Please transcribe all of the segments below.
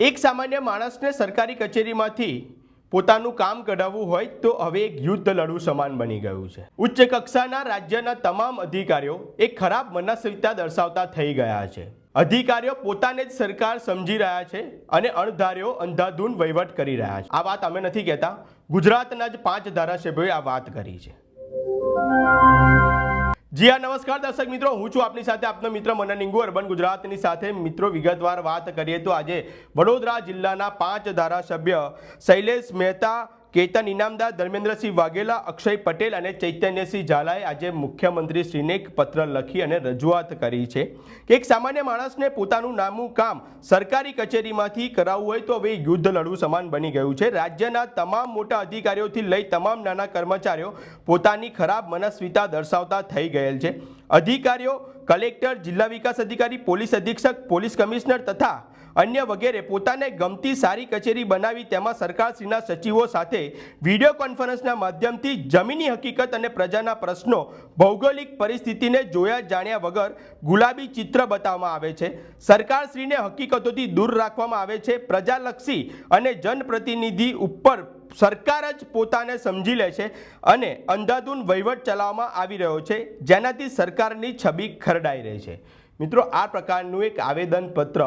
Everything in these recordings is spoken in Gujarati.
એક સામાન્ય માણસને સરકારી કચેરીમાંથી પોતાનું કામ કઢાવવું હોય તો હવે એક યુદ્ધ લડવું સમાન બની ગયું છે. ઉચ્ચ કક્ષાના રાજ્યના તમામ અધિકારીઓ એક ખરાબ મનસ્વિતા દર્શાવતા થઈ ગયા છે. અધિકારીઓ પોતાને જ સરકાર સમજી રહ્યા છે અને અણધાર્યો અંધાધૂન વહીવટ કરી રહ્યા છે. આ વાત અમે નથી કહેતા. ગુજરાતના જ પાંચ ધારાસભ્યોએ આ વાત કરી છે. જી હા, નમસ્કાર દર્શક મિત્રો. હું છું આપની સાથે આપનો મિત્ર મનન ઇંગુ અર્બન ગુજરાતની સાથે મિત્રો વિગતવાર વાત કરીએ તો આજે વડોદરા જિલ્લાના પાંચ ધારાસભ્ય શૈલેષ મહેતા કેતન ઇનામદાર ધર્મેન્દ્રસિંહ વાઘેલા, અક્ષય પટેલ અને ચૈતન્યસિંહ ઝાલાએ આજે મુખ્યમંત્રીશ્રીને એક પત્ર લખી અને રજૂઆત કરી છે કે એક સામાન્ય માણસને પોતાનું નામું કામ સરકારી કચેરીમાંથી કરાવવું હોય તો હવે યુદ્ધ લડવું સમાન બની ગયું છે. રાજ્યના તમામ મોટા અધિકારીઓથી લઈ તમામ નાના કર્મચારીઓ પોતાની ખરાબ મનસ્વિતા દર્શાવતા થઈ ગયેલ છે. અધિકારીઓ, કલેક્ટર, જિલ્લા વિકાસ અધિકારી, પોલીસ અધિક્ષક, પોલીસ કમિશનર તથા અન્ય વગેરે પોતાને ગમતી સારી કચેરી બનાવી તેમાં સરકારશ્રીના સચિવો સાથે વીડિયો કોન્ફરન્સના માધ્યમથી જમીની હકીકત અને પ્રજાના પ્રશ્નો, ભૌગોલિક પરિસ્થિતિને જોયા જાણ્યા વગર ગુલાબી ચિત્ર બતાવવામાં આવે છે. સરકારશ્રીને હકીકતોથી દૂર રાખવામાં આવે છે. પ્રજાલક્ષી અને જનપ્રતિનિધિ ઉપર સરકાર જ પોતાને સમજી લે છે અને અંધાધૂન વહીવટ ચલાવવામાં આવી રહ્યો છે, જેનાથી સરકારની છબી ખરડાઈ રહી છે. મિત્રો, આ પ્રકારનું એક આવેદનપત્ર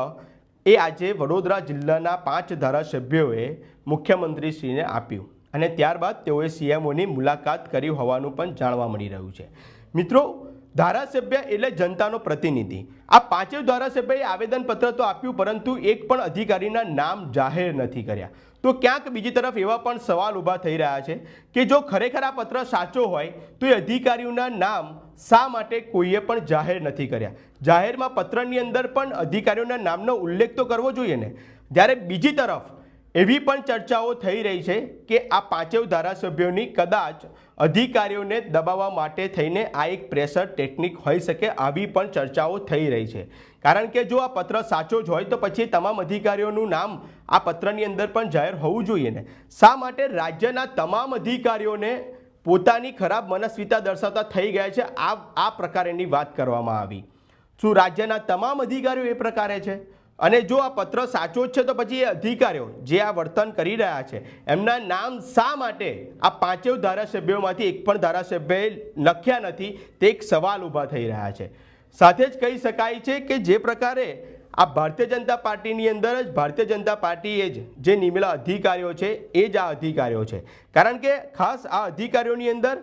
એ આજે વડોદરા જિલ્લાના પાંચ ધારાસભ્યોએ મુખ્યમંત્રીશ્રીને આપ્યું અને ત્યારબાદ તેઓએ સીએમઓની મુલાકાત કરી હોવાનું પણ જાણવા મળી રહ્યું છે. મિત્રો, ધારાસભ્ય એટલે જનતાનો પ્રતિનિધિ. આ પાંચેય ધારાસભ્યએ આવેદનપત્ર તો આપ્યું, પરંતુ એક પણ અધિકારીના નામ જાહેર નથી કર્યા. તો ક્યાંક બીજી તરફ એવા પણ સવાલ ઊભા થઈ રહ્યા છે કે જો ખરેખર આ પત્ર સાચો હોય, તો એ અધિકારીઓના નામ શા માટે કોઈએ પણ જાહેર નથી કર્યા? જાહેરમાં પત્રની અંદર પણ અધિકારીઓના નામનો ઉલ્લેખ તો કરવો જોઈએ ને. જ્યારે બીજી તરફ એવી પણ ચર્ચાઓ થઈ રહી છે કે આ પાંચેવ ધારાસભ્યોની કદાચ અધિકારીઓને દબાવવા માટે થઈને આ એક પ્રેશર ટેકનિક હોઈ શકે આવી પણ ચર્ચાઓ થઈ રહી છે. કારણ કે જો આ પત્ર સાચો જ હોય તો પછી તમામ અધિકારીઓનું નામ આ પત્રની અંદર પણ જાહેર હોવું જોઈએ ને. શા માટે રાજ્યના તમામ અધિકારીઓને પોતાની ખરાબ મનસ્વિતા દર્શાવતા થઈ ગયા છે? આ આ પ્રકારેની વાત કરવામાં આવી. શું રાજ્યના તમામ અધિકારીઓ એ પ્રકારે છે? અને જો આ પત્ર સાચો જ છે, તો પછી એ અધિકારીઓ જે આ વર્તન કરી રહ્યા છે, એમના નામ શા માટે આ પાંચેય ધારાસભ્યોમાંથી એક પણ ધારાસભ્યએ લખ્યા નથી, તે એક સવાલ ઊભા થઈ રહ્યા છે. સાથે જ કહી શકાય છે કે જે પ્રકારે આ ભારતીય જનતા પાર્ટીની અંદર જ, ભારતીય જનતા પાર્ટીએ જ જે નિમેલા અધિકારીઓ છે, એ જ આ અધિકારીઓ છે. કારણ કે ખાસ આ અધિકારીઓની અંદર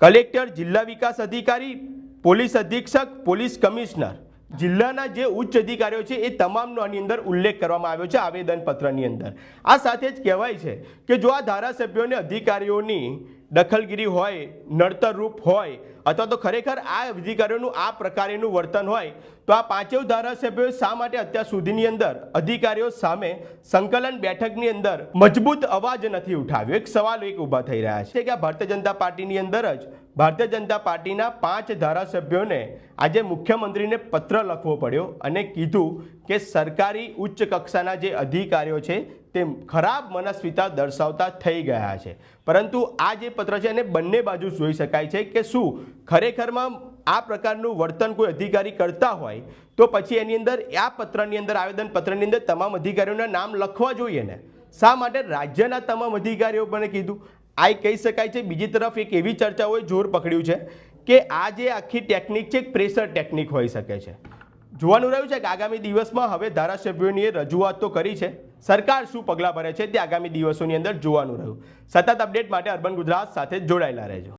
કલેક્ટર, જિલ્લા વિકાસ અધિકારી, પોલીસ અધિક્ષક, પોલીસ કમિશનર જિલ્લાના જે ઉચ્ચ અધિકારીઓ છે એ તમામનો આની અંદર ઉલ્લેખ કરવામાં આવ્યો છે આવેદનપત્રની અંદર. આ સાથે જ કહેવાય છે કે જો આ ધારાસભ્યોને અધિકારીઓની દખલગીરી હોય નડતરરૂપ હોય, અથવા તો ખરેખર આ અધિકારીઓનું આ પ્રકારેનું વર્તન હોય, તો આ પાંચેય ધારાસભ્યોએ શા માટે અત્યાર સુધીની અંદર અધિકારીઓ સામે સંકલન બેઠકની અંદર મજબૂત અવાજ નથી ઉઠાવ્યો? એક સવાલ એક ઊભા થઈ રહ્યા છે કે આ ભારતીય જનતા પાર્ટીની અંદર જ ભારતીય જનતા પાર્ટીના પાંચ ધારાસભ્યોને આજે મુખ્યમંત્રીને પત્ર લખવો પડ્યો અને કીધું કે સરકારી ઉચ્ચ કક્ષાના જે અધિકારીઓ છે, તે ખરાબ મનસ્વીતા દર્શાવતા થઈ ગયા છે. પરંતુ આ જે પત્ર છે, એને બંને બાજુ જોઈ શકાય છે કે શું ખરેખરમાં આ પ્રકારનું વર્તન કોઈ અધિકારી કરતા હોય, તો પછી એની અંદર આ પત્રની અંદર, આવેદન પત્રની અંદર તમામ અધિકારીઓના નામ લખવા જોઈએ ને. શા માટે રાજ્યના તમામ અધિકારીઓ મને કીધું? આ કહી શકાય છે, બીજી તરફ એક એવી ચર્ચાઓએ જોર પકડ્યું છે કે આ જે આખી ટેકનિક છે પ્રેશર ટેકનિક હોઈ શકે છે. જોવાનું રહ્યું છે કે આગામી દિવસમાં હવે ધારાસભ્યોની રજૂઆત તો કરી છે. સરકાર શું પગલાં ભરે છે તે આગામી દિવસોની અંદર જોવાનું રહ્યું. સતત અપડેટ માટે અર્બન ગુજરાત સાથે જોડાયેલા રહેજો.